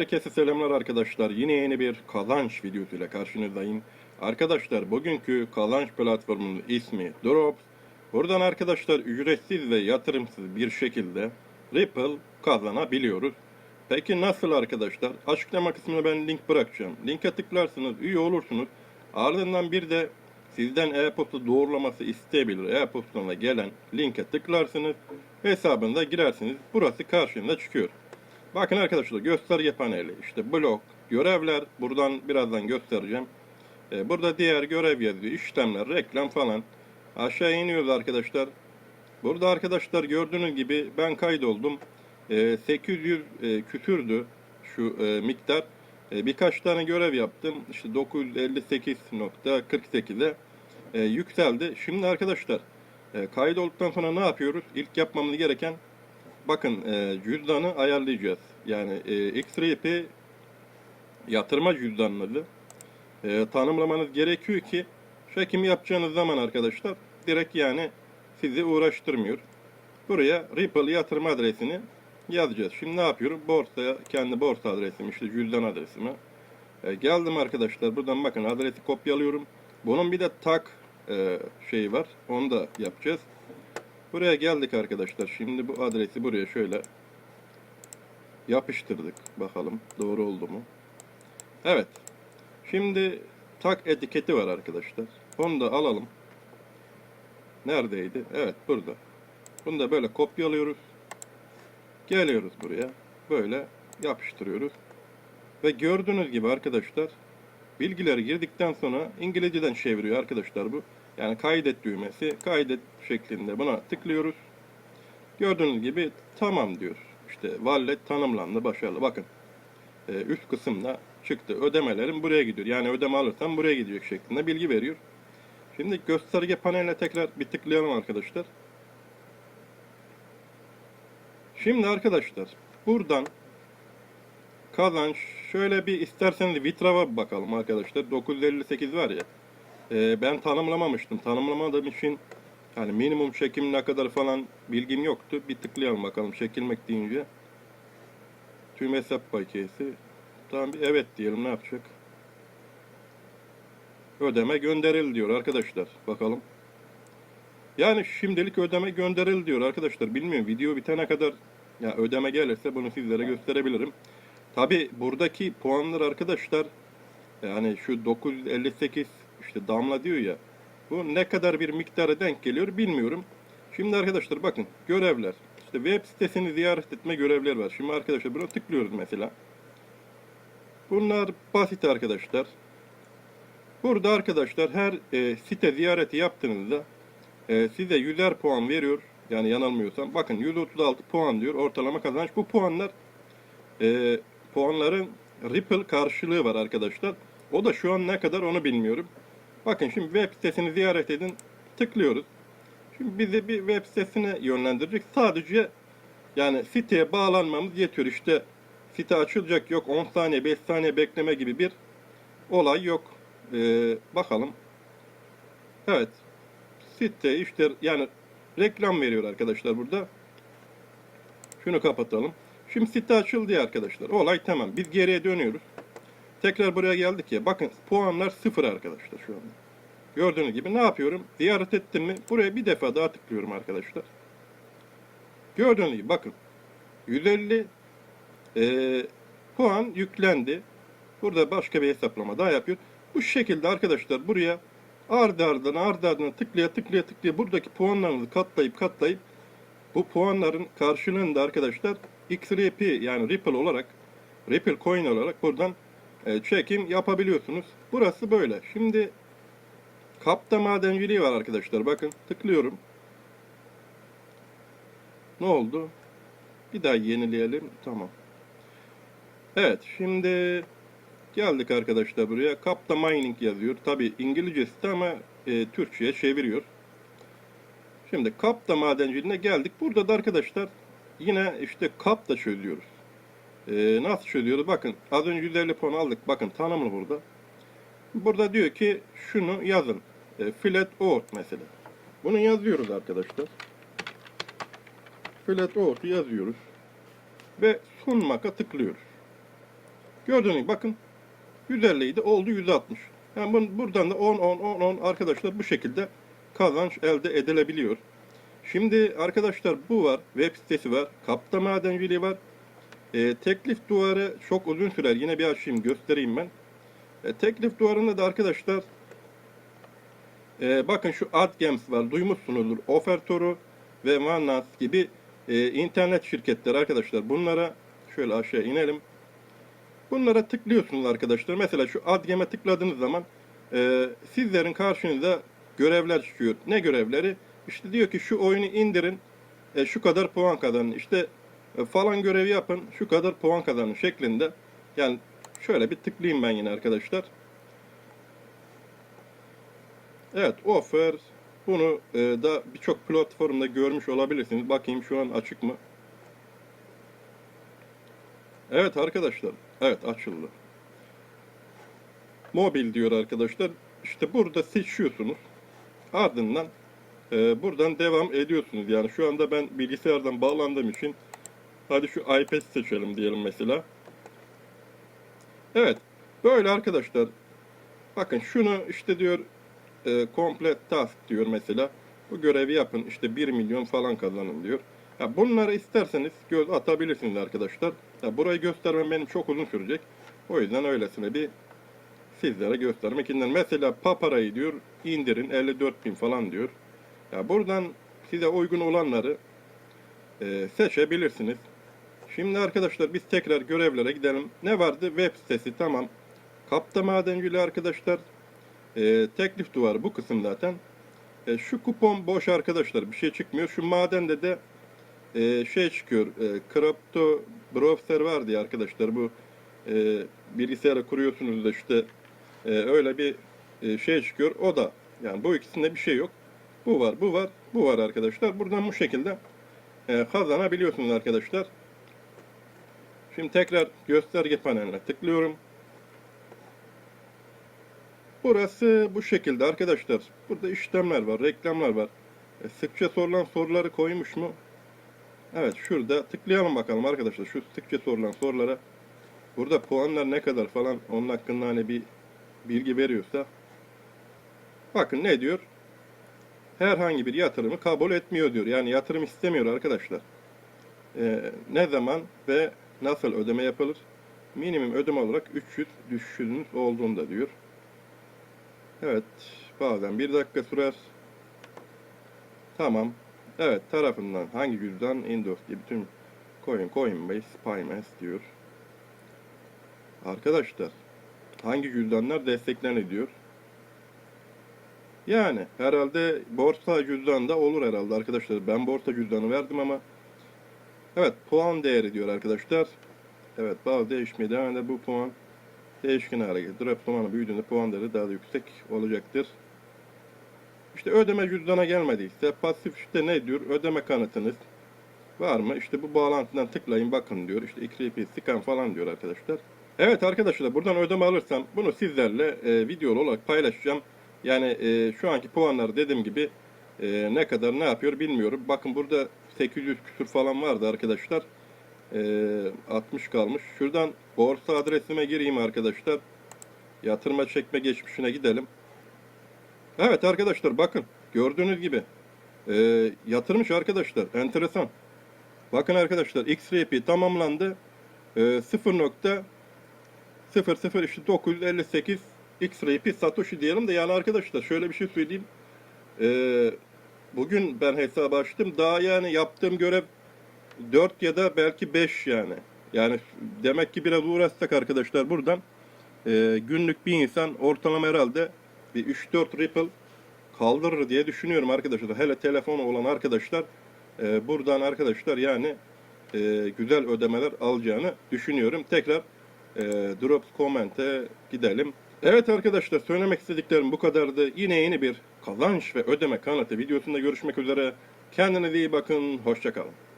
Herkese selamlar arkadaşlar. Yine yeni bir kazanç videosuyla karşınızdayım. Arkadaşlar bugünkü kazanç platformunun ismi Drops. Buradan arkadaşlar ücretsiz ve yatırımsız bir şekilde Ripple kazanabiliyoruz. Peki nasıl arkadaşlar? Açıklama kısmına ben link bırakacağım. Linke tıklarsınız, üye olursunuz. Ardından bir de sizden e-posta doğrulaması isteyebilir. E-postanla gelen linke tıklarsınız. Hesabınıza girersiniz. Burası karşınıza çıkıyor. Bakın arkadaşlar gösterge paneli işte blok, görevler buradan birazdan göstereceğim. Ee, burada diğer görev yazıyor, işlemler, reklam falan. Aşağı iniyoruz arkadaşlar. Burada arkadaşlar gördüğünüz gibi ben kaydoldum. Ee, 800 e, küsürdü şu e, miktar. E, birkaç tane görev yaptım. İşte 958.48'e e, yükseldi. Şimdi arkadaşlar e, kaydolduktan sonra ne yapıyoruz? İlk yapmamız gereken bakın e, cüzdanı ayarlayacağız. Yani e, X-Ray yatırma cüzdanınızı e, tanımlamanız gerekiyor ki çekim yapacağınız zaman arkadaşlar direkt yani sizi uğraştırmıyor. Buraya Ripple yatırma adresini yazacağız. Şimdi ne yapıyorum? Borsaya kendi borsa adresimi işte cüzdan adresimi. E, geldim arkadaşlar buradan bakın adresi kopyalıyorum. Bunun bir de tak e, şeyi var. Onu da yapacağız. Buraya geldik arkadaşlar. Şimdi bu adresi buraya şöyle yapıştırdık. Bakalım doğru oldu mu? Evet. Şimdi tak etiketi var arkadaşlar. Onu da alalım. Neredeydi? Evet burada. Bunu da böyle kopyalıyoruz. Geliyoruz buraya. Böyle yapıştırıyoruz. Ve gördüğünüz gibi arkadaşlar bilgileri girdikten sonra İngilizceden çeviriyor arkadaşlar bu. Yani kaydet düğmesi. Kaydet şeklinde buna tıklıyoruz. Gördüğünüz gibi tamam diyor. İşte wallet tanımlandı başarılı. Bakın e, üst kısımda çıktı. Ödemelerim buraya gidiyor. Yani ödeme alırsam buraya gidecek şeklinde bilgi veriyor. Şimdi gösterge paneline tekrar bir tıklayalım arkadaşlar. Şimdi arkadaşlar buradan kazanç şöyle bir isterseniz Vitrava bakalım arkadaşlar. 958 var ya. E, ben tanımlamamıştım. Tanımlamadığım için yani minimum çekim ne kadar falan bilgim yoktu. Bir tıklayalım bakalım çekilmek deyince. Tüm hesap paketi. Tamam bir evet diyelim ne yapacak? Ödeme gönderildi diyor arkadaşlar. Bakalım. Yani şimdilik ödeme gönderildi diyor arkadaşlar. Bilmiyorum video bitene kadar ya ödeme gelirse bunu sizlere gösterebilirim. Tabi buradaki puanlar arkadaşlar yani şu 958 işte damla diyor ya bu ne kadar bir miktara denk geliyor bilmiyorum. Şimdi arkadaşlar bakın görevler. İşte web sitesini ziyaret etme görevleri var. Şimdi arkadaşlar buna tıklıyoruz mesela. Bunlar basit arkadaşlar. Burada arkadaşlar her e, site ziyareti yaptığınızda e, size 100'er puan veriyor. Yani yanılmıyorsam. Bakın 136 puan diyor ortalama kazanç. Bu puanlar e, puanların Ripple karşılığı var arkadaşlar. O da şu an ne kadar onu bilmiyorum. Bakın şimdi web sitesini ziyaret edin. Tıklıyoruz. Şimdi bizi bir web sitesine yönlendirecek. Sadece yani siteye bağlanmamız yetiyor. İşte site açılacak yok 10 saniye 5 saniye bekleme gibi bir olay yok. Ee, bakalım. Evet. Site işte yani reklam veriyor arkadaşlar burada. Şunu kapatalım. Şimdi site açıldı arkadaşlar. Olay tamam. Biz geriye dönüyoruz. Tekrar buraya geldik ya. Bakın puanlar sıfır arkadaşlar şu anda. Gördüğünüz gibi ne yapıyorum? Ziyaret ettim mi? Buraya bir defa daha tıklıyorum arkadaşlar. Gördüğünüz gibi bakın. 150 e, puan yüklendi. Burada başka bir hesaplama daha yapıyor. Bu şekilde arkadaşlar buraya ardı ardına ardı ardına tıklaya tıklaya tıklaya buradaki puanlarınızı katlayıp katlayıp bu puanların karşılığında arkadaşlar XRP yani Ripple olarak Ripple coin olarak buradan e, çekim yapabiliyorsunuz. Burası böyle. Şimdi kapta madenciliği var arkadaşlar. Bakın tıklıyorum. Ne oldu? Bir daha yenileyelim. Tamam. Evet şimdi geldik arkadaşlar buraya. Kapta mining yazıyor. Tabi İngilizcesi de ama e, Türkçe'ye çeviriyor. Şimdi kapta madenciliğine geldik. Burada da arkadaşlar yine işte kapta çözüyoruz. E, nasıl çözüyoruz? Bakın az önce 150 puan aldık. Bakın tanımlı burada. Burada diyor ki şunu yazın. E, flat ort mesela. Bunu yazıyoruz arkadaşlar. Flat ort'u yazıyoruz. Ve sunmak'a tıklıyoruz. Gördüğünüz gibi bakın 150 idi oldu 160. Yani bun- buradan da 10 10 10 10 arkadaşlar bu şekilde kazanç elde edilebiliyor. Şimdi arkadaşlar bu var. Web sitesi var. Kapta madenciliği var. E, teklif duvarı çok uzun sürer. Yine bir açayım göstereyim ben. E, teklif duvarında da arkadaşlar e, bakın şu AdGems var. Duymuşsunuzdur. Ofertoru ve Manas gibi e, internet şirketleri arkadaşlar. Bunlara şöyle aşağı inelim. Bunlara tıklıyorsunuz arkadaşlar. Mesela şu AdGem'e tıkladığınız zaman e, sizlerin karşınıza görevler çıkıyor. Ne görevleri? İşte diyor ki şu oyunu indirin, e, şu kadar puan kazanın. İşte falan görevi yapın, şu kadar puan kazanın şeklinde. Yani şöyle bir tıklayayım ben yine arkadaşlar. Evet, offer. Bunu e, da birçok platformda görmüş olabilirsiniz. Bakayım şu an açık mı? Evet arkadaşlar. Evet açıldı. Mobil diyor arkadaşlar. İşte burada seçiyorsunuz. Ardından e, buradan devam ediyorsunuz. Yani şu anda ben bilgisayardan bağlandığım için hadi şu iPad seçelim diyelim mesela. Evet. Böyle arkadaşlar. Bakın şunu işte diyor e, complete task diyor mesela. Bu görevi yapın işte 1 milyon falan kazanın diyor. Ya bunları isterseniz göz atabilirsiniz arkadaşlar. Ya burayı göstermem benim çok uzun sürecek. O yüzden öylesine bir sizlere göstermek istedim. Mesela paparayı diyor indirin 54 bin falan diyor. Ya buradan size uygun olanları e, seçebilirsiniz. Şimdi arkadaşlar biz tekrar görevlere gidelim. Ne vardı? Web sitesi tamam. Kapta madenciliği arkadaşlar. E, teklif duvarı bu kısım zaten. E, şu kupon boş arkadaşlar bir şey çıkmıyor. Şu madende de e, şey çıkıyor. E, Crypto Browser var diye arkadaşlar bu e, bilgisayara kuruyorsunuz da işte e, öyle bir e, şey çıkıyor. O da yani bu ikisinde bir şey yok. Bu var, bu var, bu var arkadaşlar. Buradan bu şekilde e, kazanabiliyorsunuz arkadaşlar. Şimdi tekrar gösterge paneline tıklıyorum. Burası bu şekilde arkadaşlar. Burada işlemler var, reklamlar var. E, sıkça sorulan soruları koymuş mu? Evet şurada tıklayalım bakalım arkadaşlar. Şu sıkça sorulan sorulara. Burada puanlar ne kadar falan onun hakkında hani bir bilgi veriyorsa. Bakın ne diyor? Herhangi bir yatırımı kabul etmiyor diyor. Yani yatırım istemiyor arkadaşlar. E, ne zaman ve nasıl ödeme yapılır? Minimum ödeme olarak 300 düşüşünüz olduğunda diyor. Evet, bazen bir dakika sürer. Tamam. Evet, tarafından hangi cüzdan Indos gibi bütün Coin, Coinbase, Binance diyor. Arkadaşlar, hangi cüzdanlar desteklenir diyor. Yani herhalde borsa cüzdanı da olur herhalde arkadaşlar. Ben borsa cüzdanı verdim ama Evet, puan değeri diyor arkadaşlar. Evet, bazı değişmeye devam eder. Bu puan değişken hale gelir. Drop zamanı büyüdüğünde puan değeri daha da yüksek olacaktır. İşte ödeme cüzdana gelmediyse pasif işte ne diyor? Ödeme kanıtınız var mı? İşte bu bağlantıdan tıklayın bakın diyor. İşte XRP scan falan diyor arkadaşlar. Evet arkadaşlar buradan ödeme alırsam bunu sizlerle e, video olarak paylaşacağım. Yani e, şu anki puanlar dediğim gibi e, ne kadar ne yapıyor bilmiyorum. Bakın burada 800 küsür falan vardı arkadaşlar. E, 60 kalmış. Şuradan borsa adresime gireyim arkadaşlar. Yatırma çekme geçmişine gidelim. Evet arkadaşlar bakın gördüğünüz gibi e, yatırmış arkadaşlar enteresan. Bakın arkadaşlar XRP tamamlandı. E, 0.00 işte 958 XRP Satoshi diyelim de yani arkadaşlar şöyle bir şey söyleyeyim. E, bugün ben hesabı açtım. Daha yani yaptığım görev 4 ya da belki 5 yani. Yani demek ki biraz uğraşsak arkadaşlar buradan e, günlük bir insan ortalama herhalde bir 3-4 Ripple kaldırır diye düşünüyorum arkadaşlar. Hele telefonu olan arkadaşlar e, buradan arkadaşlar yani e, güzel ödemeler alacağını düşünüyorum. Tekrar e, Drops Comment'e gidelim. Evet arkadaşlar söylemek istediklerim bu kadardı. Yine yeni bir kazanç ve ödeme kanıtı videosunda görüşmek üzere. Kendinize iyi bakın. Hoşçakalın.